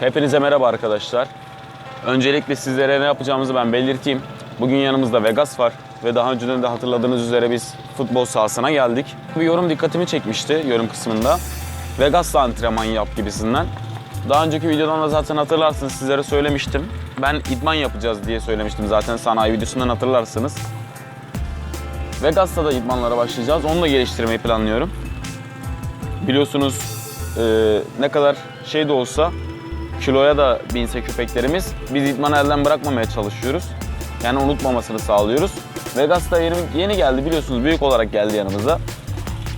Hepinize merhaba arkadaşlar. Öncelikle sizlere ne yapacağımızı ben belirteyim. Bugün yanımızda Vegas var ve daha önceden de hatırladığınız üzere biz futbol sahasına geldik. Bir yorum dikkatimi çekmişti yorum kısmında. Vegas'la antrenman yap gibisinden. Daha önceki videodan da zaten hatırlarsınız sizlere söylemiştim. Ben idman yapacağız diye söylemiştim zaten sanayi videosundan hatırlarsınız. Vegas'ta da idmanlara başlayacağız. Onu da geliştirmeyi planlıyorum. Biliyorsunuz e, ne kadar şey de olsa kiloya da binse köpeklerimiz biz idmanı elden bırakmamaya çalışıyoruz. Yani unutmamasını sağlıyoruz. Vegas'ta yeni, yeni geldi biliyorsunuz büyük olarak geldi yanımıza.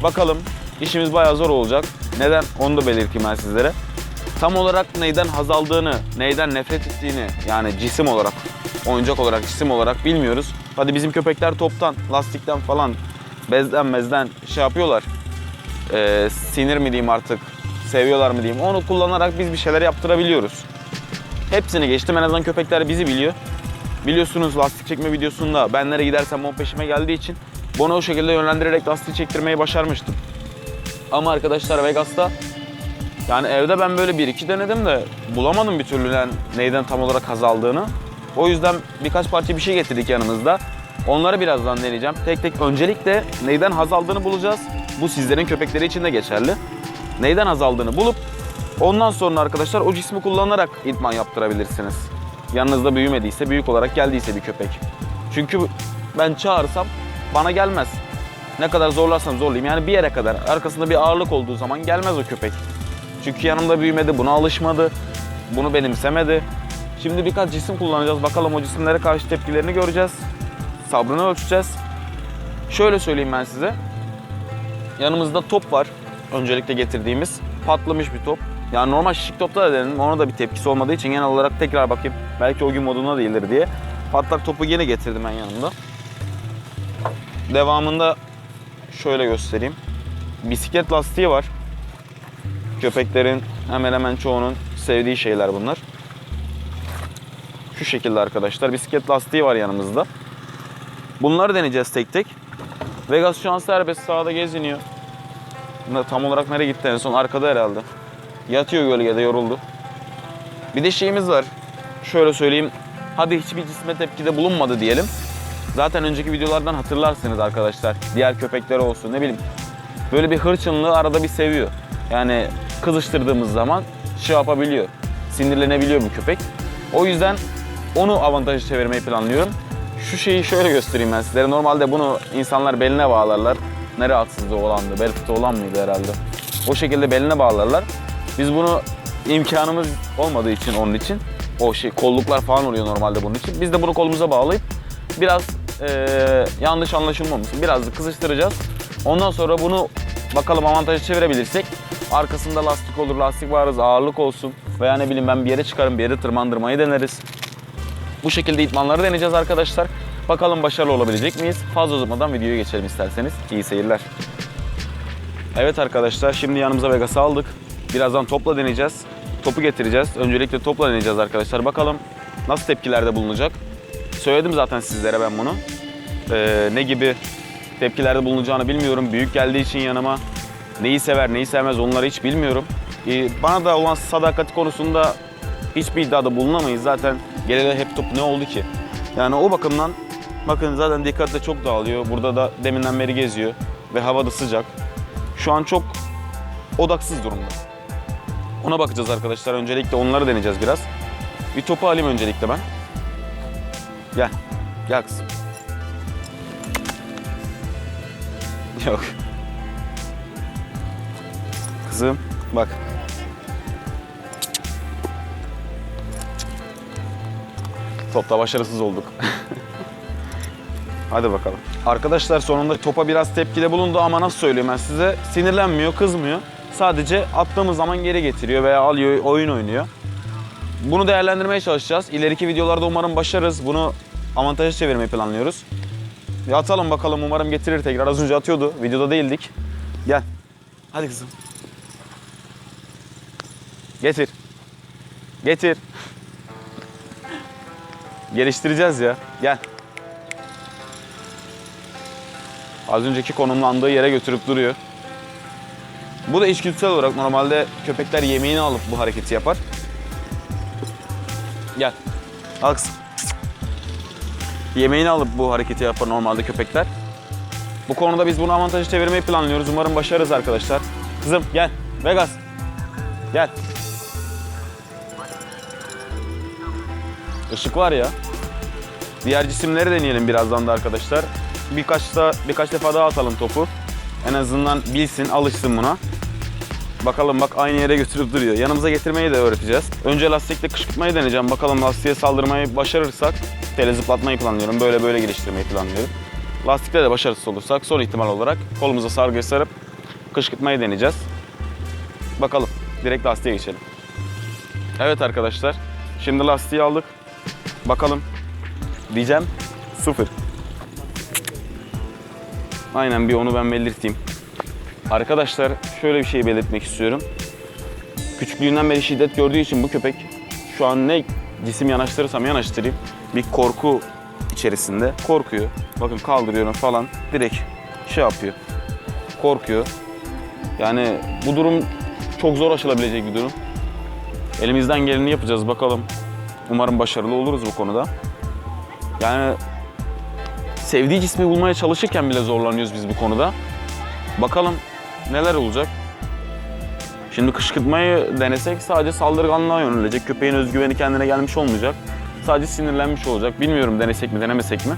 Bakalım işimiz bayağı zor olacak. Neden? Onu da belirteyim ben sizlere. Tam olarak neyden haz aldığını, neyden nefret ettiğini yani cisim olarak, oyuncak olarak, cisim olarak bilmiyoruz. Hadi bizim köpekler toptan, lastikten falan bezden mezden şey yapıyorlar. Ee, sinir mi diyeyim artık, seviyorlar mı diyeyim. Onu kullanarak biz bir şeyler yaptırabiliyoruz. Hepsini geçtim en azından köpekler bizi biliyor. Biliyorsunuz lastik çekme videosunda ben nereye gidersem o peşime geldiği için bunu o şekilde yönlendirerek lastik çektirmeyi başarmıştım. Ama arkadaşlar Vegas'ta yani evde ben böyle bir iki denedim de bulamadım bir türlü yani neyden tam olarak haz aldığını. O yüzden birkaç parça bir şey getirdik yanımızda. Onları birazdan deneyeceğim. Tek tek öncelikle neyden haz aldığını bulacağız. Bu sizlerin köpekleri için de geçerli. Neyden haz aldığını bulup ondan sonra arkadaşlar o cismi kullanarak idman yaptırabilirsiniz. Yanınızda büyümediyse, büyük olarak geldiyse bir köpek. Çünkü ben çağırsam bana gelmez. Ne kadar zorlarsam zorlayayım yani bir yere kadar. Arkasında bir ağırlık olduğu zaman gelmez o köpek. Çünkü yanımda büyümedi, buna alışmadı, bunu benimsemedi. Şimdi birkaç cisim kullanacağız. Bakalım o cisimlere karşı tepkilerini göreceğiz. Sabrını ölçeceğiz. Şöyle söyleyeyim ben size. Yanımızda top var. Öncelikle getirdiğimiz. Patlamış bir top. Yani normal şişik topta da denedim. Ona da bir tepkisi olmadığı için genel olarak tekrar bakayım. Belki o gün modunda değildir diye. Patlak topu yine getirdim ben yanımda. Devamında şöyle göstereyim. Bisiklet lastiği var. Köpeklerin hemen hemen çoğunun sevdiği şeyler bunlar. Şu şekilde arkadaşlar. Bisiklet lastiği var yanımızda. Bunları deneyeceğiz tek tek. Vegas şu an serbest sahada geziniyor. Tam olarak nereye gitti en son? Arkada herhalde. Yatıyor gölgede yoruldu. Bir de şeyimiz var. Şöyle söyleyeyim. Hadi hiçbir cisme tepkide bulunmadı diyelim. Zaten önceki videolardan hatırlarsınız arkadaşlar. Diğer köpekler olsun ne bileyim. Böyle bir hırçınlığı arada bir seviyor. Yani kızıştırdığımız zaman şey yapabiliyor. Sinirlenebiliyor bu köpek. O yüzden onu avantajı çevirmeyi planlıyorum. Şu şeyi şöyle göstereyim ben sizlere. Normalde bunu insanlar beline bağlarlar. Ne rahatsızlığı olandı? Bel fıtığı olan mıydı herhalde? O şekilde beline bağlarlar. Biz bunu imkanımız olmadığı için onun için o şey kolluklar falan oluyor normalde bunun için. Biz de bunu kolumuza bağlayıp biraz eee, yanlış anlaşılmamışsın. Biraz da kızıştıracağız. Ondan sonra bunu bakalım avantajı çevirebilirsek arkasında lastik olur, lastik varız, ağırlık olsun veya ne bileyim ben bir yere çıkarım, bir yere tırmandırmayı deneriz. Bu şekilde itmanları deneyeceğiz arkadaşlar. Bakalım başarılı olabilecek miyiz? Fazla uzatmadan videoya geçelim isterseniz. İyi seyirler. Evet arkadaşlar şimdi yanımıza Vegas'ı aldık. Birazdan topla deneyeceğiz. Topu getireceğiz. Öncelikle topla deneyeceğiz arkadaşlar. Bakalım nasıl tepkilerde bulunacak. Söyledim zaten sizlere ben bunu. Ee, ne gibi tepkilerde bulunacağını bilmiyorum. Büyük geldiği için yanıma neyi sever neyi sevmez onları hiç bilmiyorum. Ee, bana da olan sadakati konusunda hiçbir iddiada bulunamayız. Zaten geleli hep top ne oldu ki? Yani o bakımdan bakın zaten dikkat de çok dağılıyor. Burada da deminden beri geziyor ve hava da sıcak. Şu an çok odaksız durumda. Ona bakacağız arkadaşlar. Öncelikle onları deneyeceğiz biraz. Bir topu alayım öncelikle ben. Gel. Gel kızım. Yok. Kızım bak. Topta başarısız olduk. Hadi bakalım. Arkadaşlar sonunda topa biraz tepkide bulundu ama nasıl söyleyeyim ben size? Sinirlenmiyor, kızmıyor. Sadece attığımız zaman geri getiriyor veya alıyor, oyun oynuyor. Bunu değerlendirmeye çalışacağız. İleriki videolarda umarım başarırız. Bunu avantaja çevirmeyi planlıyoruz. Bir atalım bakalım umarım getirir tekrar. Az önce atıyordu. Videoda değildik. Gel. Hadi kızım. Getir. Getir. Geliştireceğiz ya. Gel. Az önceki konumlandığı yere götürüp duruyor. Bu da içgüdüsel olarak normalde köpekler yemeğini alıp bu hareketi yapar. Gel. Al kızım. Yemeğini alıp bu hareketi yapar normalde köpekler. Bu konuda biz bunu avantajı çevirmeyi planlıyoruz. Umarım başarırız arkadaşlar. Kızım gel. Vegas. Gel. Işık var ya. Diğer cisimleri deneyelim birazdan da arkadaşlar. Birkaç da birkaç defa daha atalım topu. En azından bilsin, alışsın buna. Bakalım bak aynı yere götürüp duruyor. Yanımıza getirmeyi de öğreteceğiz. Önce lastikle kışkırtmayı deneyeceğim. Bakalım lastiğe saldırmayı başarırsak tele zıplatmayı planlıyorum. Böyle böyle geliştirmeyi planlıyorum. Lastikte de başarısız olursak son ihtimal olarak kolumuza sargıyı sarıp kışkırtmayı deneyeceğiz. Bakalım. Direkt lastiğe geçelim. Evet arkadaşlar. Şimdi lastiği aldık. Bakalım. Diyeceğim sıfır. Aynen bir onu ben belirteyim. Arkadaşlar şöyle bir şey belirtmek istiyorum. Küçüklüğünden beri şiddet gördüğü için bu köpek şu an ne cisim yanaştırırsam yanaştırayım bir korku içerisinde korkuyor. Bakın kaldırıyorum falan direkt şey yapıyor. Korkuyor. Yani bu durum çok zor aşılabilecek bir durum. Elimizden geleni yapacağız bakalım. Umarım başarılı oluruz bu konuda. Yani sevdiği cismi bulmaya çalışırken bile zorlanıyoruz biz bu konuda. Bakalım neler olacak. Şimdi kışkırtmayı denesek sadece saldırganlığa yönelecek. Köpeğin özgüveni kendine gelmiş olmayacak. Sadece sinirlenmiş olacak. Bilmiyorum denesek mi denemesek mi.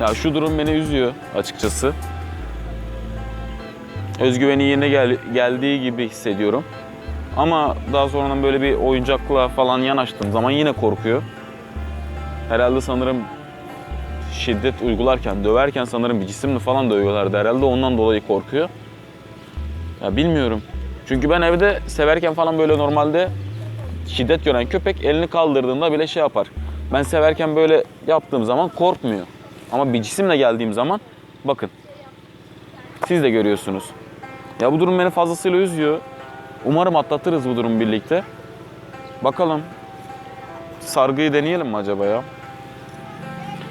Ya şu durum beni üzüyor açıkçası. Özgüveni yerine gel- geldiği gibi hissediyorum. Ama daha sonradan böyle bir oyuncakla falan yanaştığım zaman yine korkuyor. Herhalde sanırım şiddet uygularken, döverken sanırım bir cisimle falan dövüyorlardı herhalde. Ondan dolayı korkuyor. Ya bilmiyorum. Çünkü ben evde severken falan böyle normalde şiddet gören köpek elini kaldırdığında bile şey yapar. Ben severken böyle yaptığım zaman korkmuyor. Ama bir cisimle geldiğim zaman bakın. Siz de görüyorsunuz. Ya bu durum beni fazlasıyla üzüyor. Umarım atlatırız bu durumu birlikte. Bakalım. Sargıyı deneyelim mi acaba ya?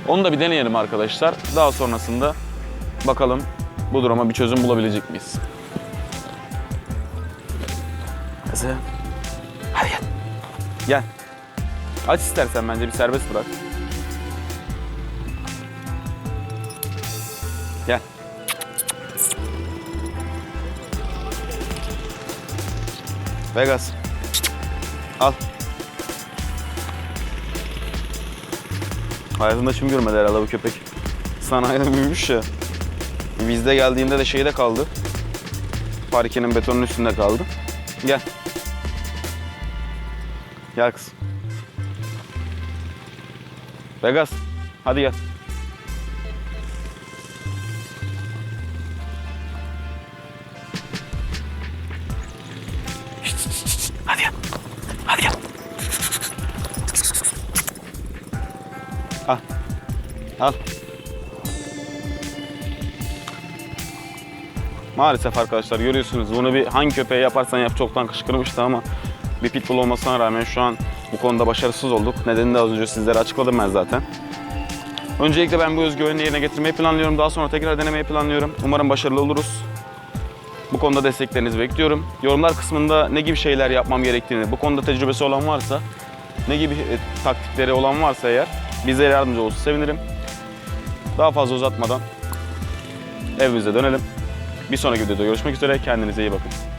Onu da bir deneyelim arkadaşlar. Daha sonrasında bakalım bu duruma bir çözüm bulabilecek miyiz? Kızım. Hadi gel. Gel. Aç istersen bence bir serbest bırak. Gel. Vegas. Al. Hayatında şimdi görmedi herhalde bu köpek. Sanayide büyümüş ya. Bizde geldiğinde de şeyde kaldı. Parkenin betonun üstünde kaldı. Gel. Gel kız. Vegas. Hadi gel. Al. Maalesef arkadaşlar görüyorsunuz bunu bir hangi köpeğe yaparsan yap çoktan kışkırmıştı ama bir pitbull olmasına rağmen şu an bu konuda başarısız olduk. Nedenini de az önce sizlere açıkladım ben zaten. Öncelikle ben bu özgüveni yerine getirmeyi planlıyorum. Daha sonra tekrar denemeyi planlıyorum. Umarım başarılı oluruz. Bu konuda desteklerinizi bekliyorum. Yorumlar kısmında ne gibi şeyler yapmam gerektiğini, bu konuda tecrübesi olan varsa, ne gibi e, taktikleri olan varsa eğer bize yardımcı olursa sevinirim. Daha fazla uzatmadan evimize dönelim. Bir sonraki videoda görüşmek üzere. Kendinize iyi bakın.